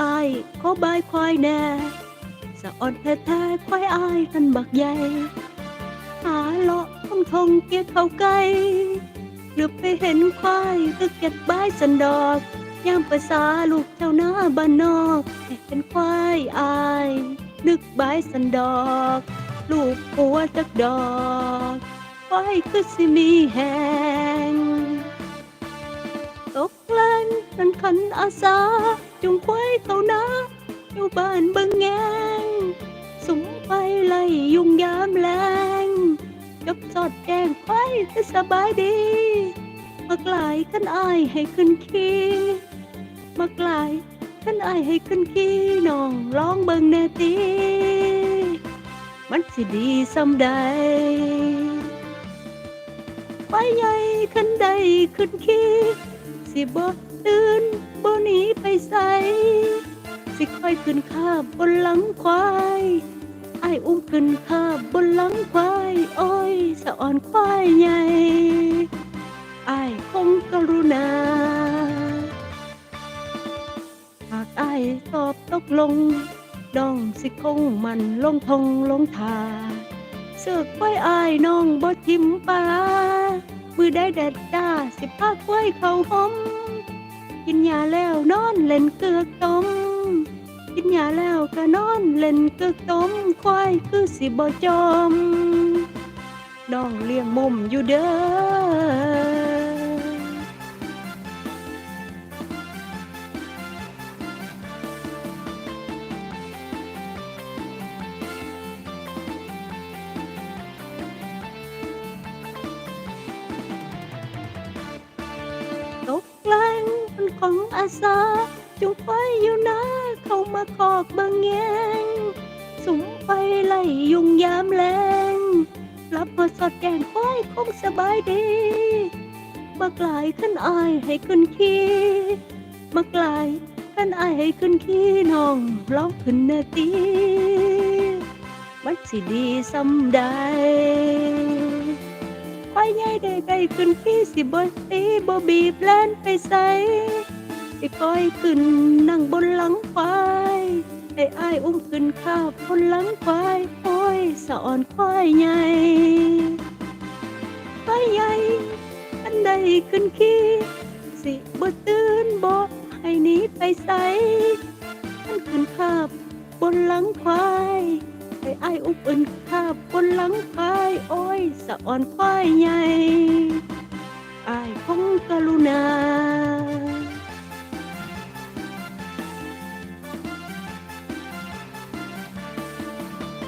อายขอบายควายแน่สะอ่อนแท้ๆควายอายทันบักใหญ่หาเลาะทงทงเกียเข้าไกลหรือไปเห็นควายตึกเก็ดบายสันดอกยามภาษาลูกเจ้าหน้าบ้านนอกเห็นควายอาย นึกบายสันดอก ลูกหัวจักดอกควายคือสิมีแหงตกแรงนั้นขันอาสา จุงควายเขานาอยู่บ้านบิงแงงสุมไปไล่ยุงยามแรงจบสอดแกงควายให้สบายดี มากลายขันอายให้ขึ้นขี้มากลายขันอายให้ขึ้นขี้น้องร้องเบิงแนตีมันสิดีสำใดไปใหญ่ขึ้นใดขึ้นขี้สิบ่ตื่น บ่หนีไปใสสิค่อยขึ้นข้าบนหลังควายไอ้อุ้มขึ้นข้าบนหลังควายโอ้ยสะอ่อนควายใหญ่ไอ้คงกรุณาหากไอ้ตอบตกลงดองสิคงมันลงทงลงทาเสือกไว้อายน้องบ่ทิมปลามือได้แดดจ้าสิพาไว้เขาหอม กินยาแล้วนอนเล่นเกือกต้ม กินยาแล้วก็นอนเล่นเกือกต้มควายคือสิบ่จอมน้องเลี้ยงมุมอยู่เด้อ ของอาสาจงไปอยู่นะเข้ามาคอกบางแงงสุมไปไล่ยุงยามแรงรับมาสอดแกงควายคงสบายดีมากลายขึ้นอายให้ขึ้นขี้มากลายขึ้นอายให้ขึ้นขี้น้องร้องขึ้นเนตีมันสิดีสำใด ควายใหญ่ได้ไกลขึ้นพี่สิบ่ตีบ่บีบแล่นไปใส่สิก้อยขึ้นนั่งบนหลังควายให้อ้ายอุ้มขึ้นข้าบบนหลังควายโอ้ยสะอ่อนควายใหญ่ควายใหญ่อันใดขึ้นขี้สิบ่ตื่นบ่ให้หนีไปใส่มันขึ้นข้าบนหลังควาย ให้ไอ้อุบอื่นข้าบนหลังพายอ้อยสะอ่อนควายใหญ่ไอ้คงกรุณา